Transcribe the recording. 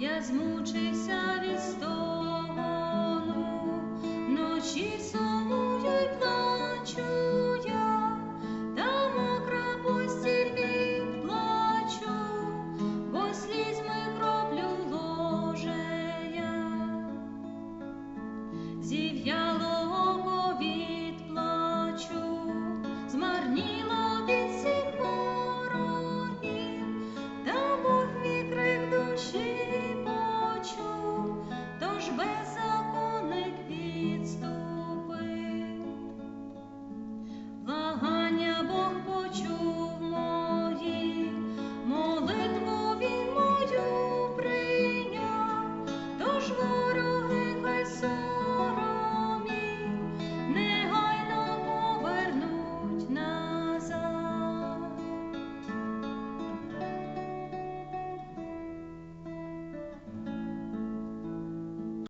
я змучився від стону, ночі сумую й плачу я, та мокра постіль відплачу, бо слізьми кроплю ложе я. Зів'яла best.